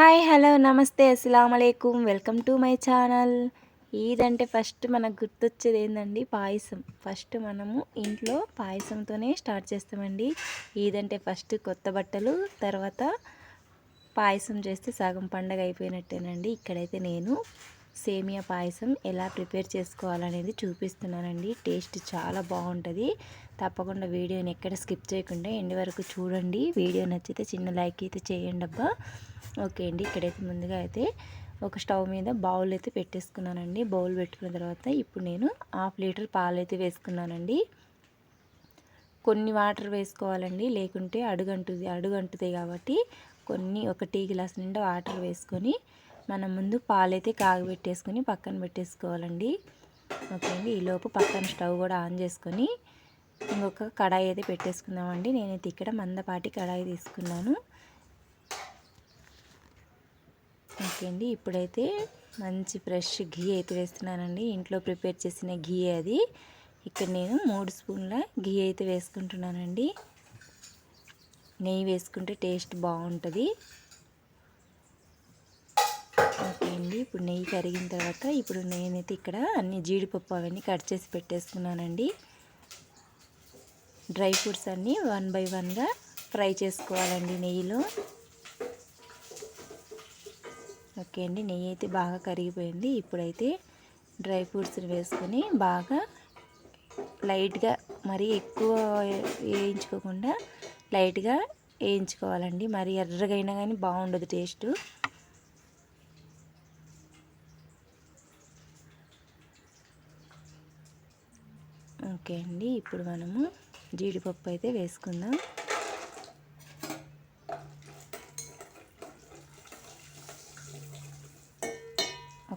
Hi hello నమస్తే అస్సలం అయికుం వెల్కమ్ టు మై ఛానల్. ఈదంటే ఫస్ట్ మనకు గుర్తొచ్చేది ఏంటండి పాయసం. ఫస్ట్ మనము ఇంట్లో పాయసంతోనే స్టార్ట్ చేస్తామండి. ఈదంటే ఫస్ట్ కొత్త బట్టలు తర్వాత పాయసం చేస్తే సగం పండగ అయిపోయినట్టేనండి. ఇక్కడైతే నేను సేమియా పాయసం ఎలా ప్రిపేర్ చేసుకోవాలనేది చూపిస్తున్నానండి. టేస్ట్ చాలా బాగుంటుంది. తప్పకుండా వీడియోని ఎక్కడ స్కిప్ చేయకుండా ఎండి వరకు చూడండి. వీడియో నచ్చితే చిన్న లైక్ అయితే చేయండి అబ్బా. ఓకే అండి ఇక్కడైతే ముందుగా అయితే ఒక స్టవ్ మీద బౌల్ అయితే పెట్టేసుకున్నానండి. బౌల్ పెట్టుకున్న తర్వాత ఇప్పుడు నేను హాఫ్ లీటర్ పాలు అయితే వేసుకున్నానండి. కొన్ని వాటర్ వేసుకోవాలండి లేకుంటే అడుగంటుంది అడుగంటుతాయి కాబట్టి కొన్ని ఒక టీ గ్లాస్ నిండా వాటర్ వేసుకొని మనం ముందు పాలైతే కాగబెట్టేసుకొని పక్కన పెట్టేసుకోవాలండి. ఓకే అండి ఈలోపు పక్కన స్టవ్ కూడా ఆన్ చేసుకొని ఇంకొక కడాయి అయితే పెట్టేసుకుందామండి. నేనైతే ఇక్కడ మందపాటి కడాయి తీసుకున్నాను. ఓకే అండి ఇప్పుడైతే మంచి ఫ్రెష్ ఘీ అయితే వేస్తున్నానండి. ఇంట్లో ప్రిపేర్ చేసిన ఘీ అది. ఇక్కడ నేను మూడు స్పూన్ల ఘీ అయితే వేసుకుంటున్నానండి. నెయ్యి వేసుకుంటే టేస్ట్ బాగుంటుంది. అండి. ఇప్పుడు నెయ్యి కరిగిన తర్వాత ఇప్పుడు నేనైతే ఇక్కడ అన్ని జీడిపప్పు అవన్నీ కట్ చేసి పెట్టేసుకున్నానండి. డ్రై ఫ్రూట్స్ అన్నీ వన్ బై వన్గా ఫ్రై చేసుకోవాలండి నెయ్యిలో. ఓకే అండి. నెయ్యి అయితే బాగా కరిగిపోయింది. ఇప్పుడైతే డ్రై ఫ్రూట్స్ వేసుకొని బాగా లైట్గా మరీ ఎక్కువ వేయించుకోకుండా లైట్గా వేయించుకోవాలండి. మరి ఎర్రగైనా కానీ బాగుండదు టేస్ట్. ఓకే అండి. ఇప్పుడు మనము జీడిపప్పు అయితే వేసుకుందాం.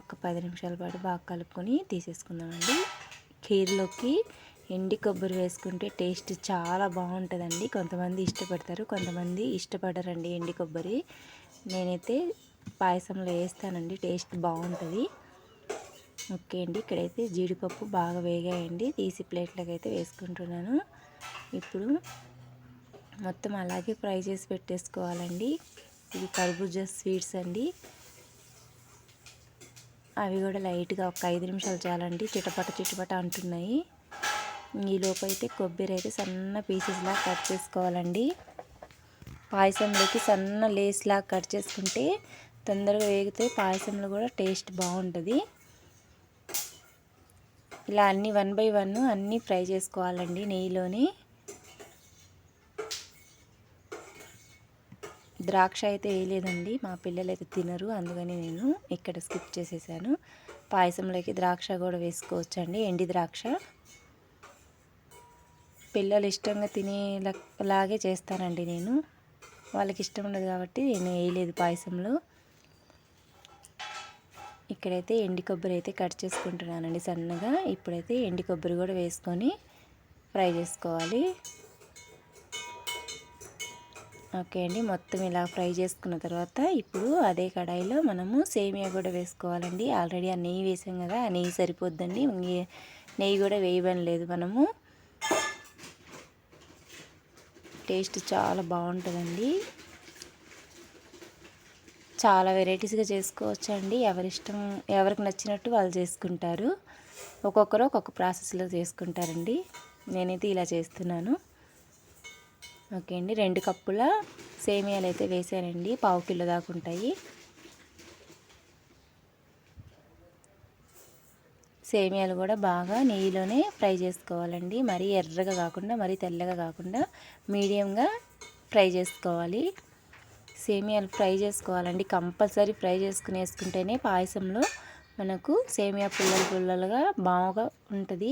ఒక పది నిమిషాల పాటు బాగా కలుపుకొని తీసేసుకుందామండి. ఖీర్లోకి ఎండి కొబ్బరి వేసుకుంటే టేస్ట్ చాలా బాగుంటుందండి. కొంతమంది ఇష్టపడతారు కొంతమంది ఇష్టపడరండి ఎండి కొబ్బరి. నేనైతే పాయసంలో వేస్తానండి టేస్ట్ బాగుంటుంది. ఓకే అండి. ఇక్కడైతే జీడిపప్పు బాగా వేగాయండి. తీసి ప్లేట్లోకి అయితే వేసుకుంటున్నాను. ఇప్పుడు మొత్తం అలాగే ఫ్రై చేసి పెట్టేసుకోవాలండి. ఇది కర్బూజా స్వీట్స్ అండి. అవి కూడా లైట్గా ఒక ఐదు నిమిషాలు చాలండి. చిటపట చిటపట అంటున్నాయి. ఈ అయితే కొబ్బరి అయితే సన్న పీసెస్లా కట్ చేసుకోవాలండి. పాయసంలోకి సన్న లేస్లా కట్ చేసుకుంటే తొందరగా వేగితే పాయసంలో కూడా టేస్ట్ బాగుంటుంది. ఇలా అన్ని వన్ బై వన్ అన్నీ ఫ్రై చేసుకోవాలండి నెయ్యిలోని. ద్రాక్ష అయితే వేయలేదండి మా పిల్లలు అయితే తినరు అందుకని నేను ఇక్కడ స్కిప్ చేసేసాను. పాయసంలోకి ద్రాక్ష కూడా వేసుకోవచ్చండి ఎండి ద్రాక్ష. పిల్లలు ఇష్టంగా తినేలాగే చేస్తానండి నేను. వాళ్ళకి ఇష్టం ఉండదు కాబట్టి నేను వేయలేదు పాయసంలో. ఇక్కడైతే ఎండి కొబ్బరి అయితే కట్ చేసుకుంటున్నానండి సన్నగా. ఇప్పుడైతే ఎండి కొబ్బరి కూడా వేసుకొని ఫ్రై చేసుకోవాలి. ఓకే అండి మొత్తం ఇలా ఫ్రై చేసుకున్న తర్వాత ఇప్పుడు అదే కడాయిలో మనము సేమియా కూడా వేసుకోవాలండి. ఆల్రెడీ ఆ నెయ్యి వేసాం కదా ఆ నెయ్యి సరిపోద్దండి. నెయ్యి కూడా వేయబని లేదు మనము. టేస్ట్ చాలా బాగుంటుందండి. చాలా వెరైటీస్గా చేసుకోవచ్చు అండి ఎవరిష్టం ఎవరికి నచ్చినట్టు వాళ్ళు చేసుకుంటారు. ఒక్కొక్కరు ఒక్కొక్క ప్రాసెస్లో చేసుకుంటారండి. నేనైతే ఇలా చేస్తున్నాను. ఓకే అండి. రెండు కప్పుల సేమియాలు అయితే వేసానండి. పావు కిలో దాకా ఉంటాయి. సేమియాలు కూడా బాగా నెయ్యిలోనే ఫ్రై చేసుకోవాలండి. మరీ ఎర్రగా కాకుండా మరీ తెల్లగా కాకుండా మీడియంగా ఫ్రై చేసుకోవాలి. సేమియాలు ఫ్రై చేసుకోవాలండి. కంపల్సరీ ఫ్రై చేసుకుని వేసుకుంటేనే పాయసంలో మనకు సేమియా పుల్లలు పుల్లలుగా బాగా ఉంటుంది.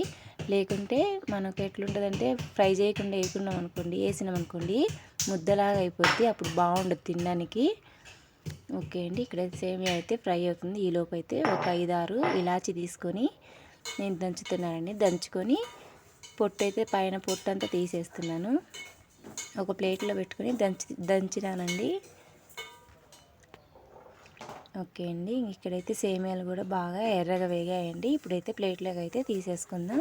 లేకుంటే మనకు ఎట్లుంటుందంటే ఫ్రై చేయకుండా వేసుకున్నాం అనుకోండి వేసినాం అనుకోండి ముద్దలాగా అయిపోద్ది. అప్పుడు బాగుండదు తినడానికి. ఓకే అండి ఇక్కడ సేమియా అయితే ఫ్రై అవుతుంది. ఈలోపు అయితే ఒక ఐదారు ఇలాచి తీసుకొని నేను దంచుతున్నానండి. దంచుకొని పొట్టు అయితే పైన పొట్టు అంతా తీసేస్తున్నాను. ఒక ప్లేట్లో పెట్టుకొని దంచి దంచినానండి. ఓకే అండి. ఇక్కడైతే సేమియాలు కూడా బాగా ఎర్రగా వేగాయండి. ఇప్పుడైతే ప్లేట్లోకి అయితే తీసేసుకుందాం.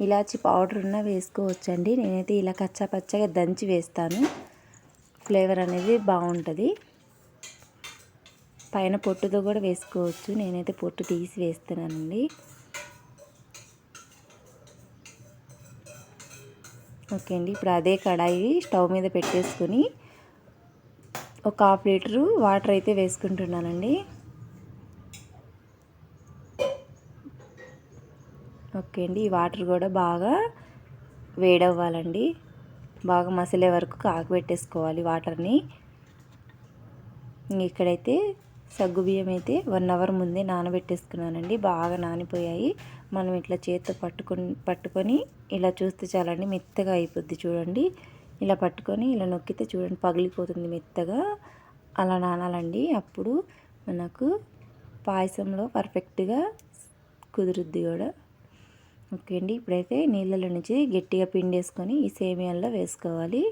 ఇలాచి పౌడర్ ఉన్నా వేసుకోవచ్చండి. నేనైతే ఇలా కచ్చా పచ్చగా దంచి వేస్తాను. ఫ్లేవర్ అనేది బాగుంటుంది. పైన పొట్టుతో కూడా వేసుకోవచ్చు. నేనైతే పొట్టు తీసి వేస్తున్నానండి. ఓకే అండి. ఇప్పుడు అదే కడాయి స్టవ్ మీద పెట్టేసుకొని ఒక హాఫ్ లీటరు వాటర్ అయితే వేసుకుంటున్నానండి. ఓకే అండి. ఈ వాటర్ కూడా బాగా వేడవ్వాలండి. బాగా మసలే వరకు కాకపెట్టేసుకోవాలి వాటర్ని. ఇక్కడైతే సగ్గు బియ్యం అయితే వన్ అవర్ ముందే నానబెట్టేసుకున్నానండి. బాగా నానిపోయాయి. మనం ఇట్లా చేత్తో పట్టుకొని పట్టుకొని ఇలా చూస్తే చాలండి మెత్తగా అయిపోద్ది చూడండి. ఇలా పట్టుకొని ఇలా నొక్కితే చూడండి పగిలిపోతుంది మెత్తగా. అలా నానాలండి. అప్పుడు మనకు పాయసంలో పర్ఫెక్ట్గా కుదురుద్ది కూడా. ఓకే అండి. ఇప్పుడైతే నీళ్ళలో నుంచి గట్టిగా పిండేసుకొని ఈ సేమియాల్లో వేసుకోవాలి.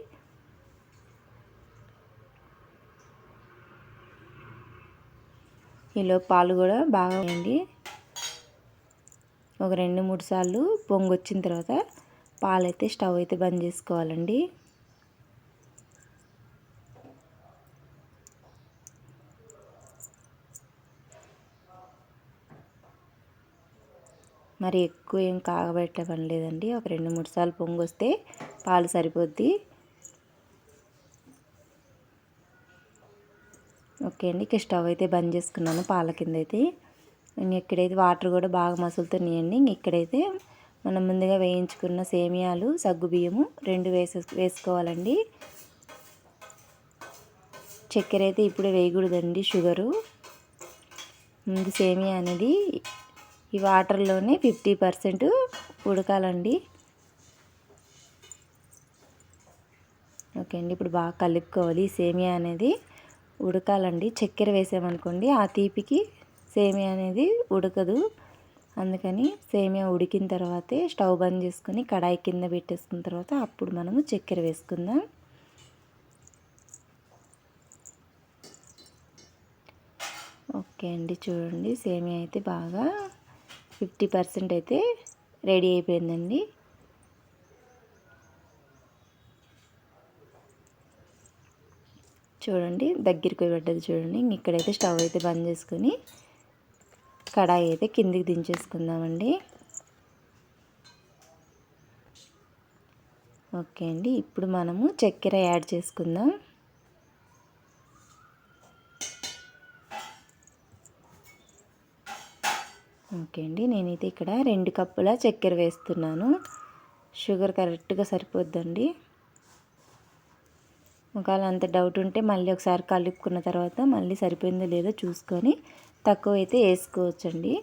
ఈలో పాలు కూడా బాగా వేయండి. ఒక రెండు మూడు సార్లు పొంగు వచ్చిన తర్వాత పాలు అయితే స్టవ్ అయితే బంద్ చేసుకోవాలండి. మరి ఎక్కువ ఏం కాగబెట్టే పని లేదండి ఒక రెండు మూడు సార్లు పొంగు వస్తే పాలు సరిపోద్ది. ఓకే అండి. ఇక స్టవ్ అయితే బంద్ చేసుకున్నాను పాల కింద అయితే. ఇక్కడైతే వాటర్ కూడా బాగా మసులుతున్నాయండి. ఇక్కడైతే మనం ముందుగా వేయించుకున్న సేమియాలు సగ్గు బియ్యము రెండు వేసే వేసుకోవాలండి. చక్కెర అయితే ఇప్పుడే వేయకూడదండి షుగరు. ముందు సేమియా అనేది ఈ వాటర్లోనే ఫిఫ్టీ పర్సెంట్ ఉడకాలండి. ఓకే అండి. ఇప్పుడు బాగా కలుపుకోవాలి సేమియా అనేది. ఉడకాలండి. చక్కెర వేసామనుకోండి ఆ తీపికి సేమియా అనేది ఉడకదు. అందుకని సేమియా ఉడికిన తర్వాతే స్టవ్ బంద్ చేసుకొని కడాయి కింద పెట్టేసుకున్న తర్వాత అప్పుడు మనము చక్కెర వేసుకుందాం. ఓకే అండి చూడండి. సేమియా అయితే బాగా ఫిఫ్టీ పర్సెంట్ అయితే రెడీ అయిపోయిందండి. చూడండి దగ్గరికి పడ్డది చూడండి. ఇక్కడైతే స్టవ్ అయితే బంద్ చేసుకొని కడాయి అయితే కిందికి దించేసుకుందామండి. ఓకే అండి ఇప్పుడు మనము చక్కెర యాడ్ చేసుకుందాం. ఓకే అండి నేనైతే ఇక్కడ రెండు కప్పుల చక్కెర వేస్తున్నాను. షుగర్ కరెక్ట్గా సరిపోద్దండి. ఒకవేళ అంత డౌట్ ఉంటే మళ్ళీ ఒకసారి కలుపుకున్న తర్వాత మళ్ళీ సరిపోయిందో లేదో చూసుకొని తక్కువ అయితే వేసుకోవచ్చండి.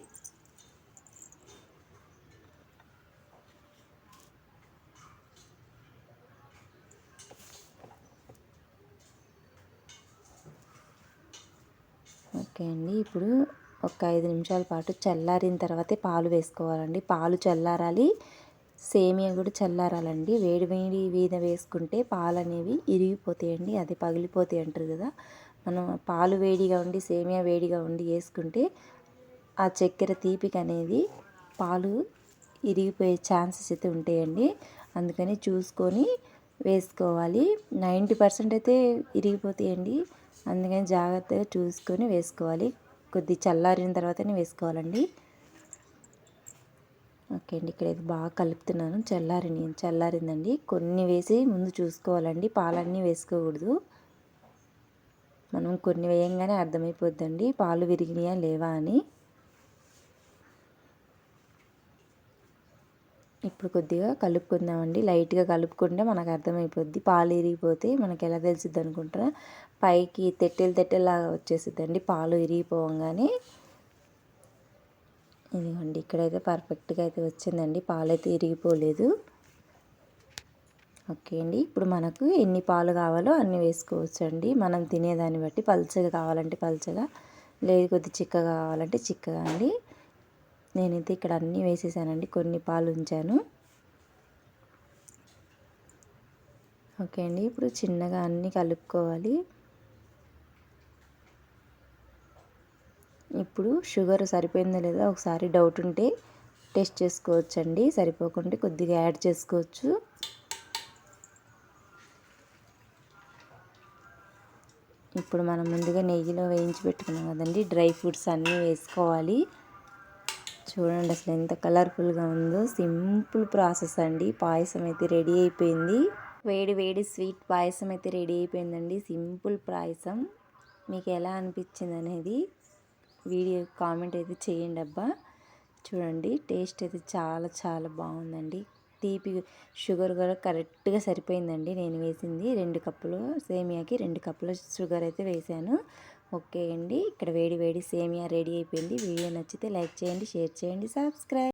ఓకే అండి ఇప్పుడు ఒక ఐదు నిమిషాల పాటు చల్లారిన తర్వాతే పాలు వేసుకోవాలండి. పాలు చల్లారాలి సేమియా కూడా చల్లారాలండి. వేడి వేడి మీద వేసుకుంటే పాలు అనేవి ఇరిగిపోతాయండి. అది పగిలిపోతాయి అంటారు కదా. మనం పాలు వేడిగా ఉండి సేమియా వేడిగా ఉండి వేసుకుంటే ఆ చక్కెర తీపికి అనేది పాలు ఇరిగిపోయే ఛాన్సెస్ అయితే ఉంటాయండి. అందుకని చూసుకొని వేసుకోవాలి. నైంటీ పర్సెంట్ అయితే ఇరిగిపోతాయండి. అందుకని జాగ్రత్తగా చూసుకొని వేసుకోవాలి. కొద్ది చల్లారిన తర్వాతనే వేసుకోవాలండి. ఓకే అండి. ఇక్కడైతే బాగా కలుపుతున్నాను. చల్లారి చల్లారిందండి. కొన్ని వేసి ముందు చూసుకోవాలండి. పాలన్నీ వేసుకోకూడదు. మనం కొన్ని వేయంగానే అర్థమైపోద్దండి. పాలు విరిగినాయా లేవా అని. ఇప్పుడు కొద్దిగా కలుపుకుందామండి. లైట్గా కలుపుకుంటే మనకు అర్థమైపోద్ది. పాలు ఇరిగిపోతే మనకి ఎలా తెలుస్తుంది అనుకుంటారా? పైకి తెట్టెలు తెట్టెలాగా వచ్చేసిద్దండి. పాలు ఇరిగిపోవంగానే ఇదిగోండి ఇక్కడైతే పర్ఫెక్ట్గా అయితే వచ్చిందండి. పాలైతే ఇరిగిపోలేదు. ఓకే అండి ఇప్పుడు మనకు ఎన్ని పాలు కావాలో అన్ని వేసుకోవచ్చండి. మనం తినేదాన్ని బట్టి పల్చగా కావాలంటే పల్చగా లేదు కొద్ది చిక్కగా కావాలంటే చిక్కగా అండి. నేనైతే ఇక్కడ అన్నీ వేసేసానండి కొన్ని పాలు ఉంచాను. ఓకే అండి ఇప్పుడు చిన్నగా అన్నీ కలుపుకోవాలి. ఇప్పుడు షుగర్ సరిపోయిందో లేదో ఒకసారి డౌట్ ఉంటే టేస్ట్ చేసుకోవచ్చు అండి సరిపోకుంటే కొద్దిగా యాడ్ చేసుకోవచ్చు. ఇప్పుడు మనం ముందుగా నెయ్యిలో వేయించి పెట్టుకున్నాం కదండి. డ్రై ఫ్రూట్స్ అన్నీ వేసుకోవాలి. చూడండి అసలు ఎంత కలర్ఫుల్గా ఉందో. సింపుల్ ప్రాసెస్ అండి. పాయసం అయితే రెడీ అయిపోయింది. వేడి వేడి స్వీట్ పాయసం అయితే రెడీ అయిపోయిందండి. సింపుల్ పాయసం. మీకు ఎలా అనిపించింది అనేది వీడియో కామెంట్ అయితే చేయండి అబ్బా. చూడండి టేస్ట్ అయితే చాలా చాలా బాగుందండి. తీపి షుగర్ కూడా కరెక్ట్గా సరిపోయిందండి. నేను వేసింది రెండు కప్పులు సేమియాకి రెండు కప్పుల షుగర్ అయితే వేసాను. ఓకే అండి. ఇక్కడ వేడి వేడి సేమియా రెడీ అయిపోయింది. వీడియో నచ్చితే లైక్ చేయండి షేర్ చేయండి సబ్స్క్రైబ్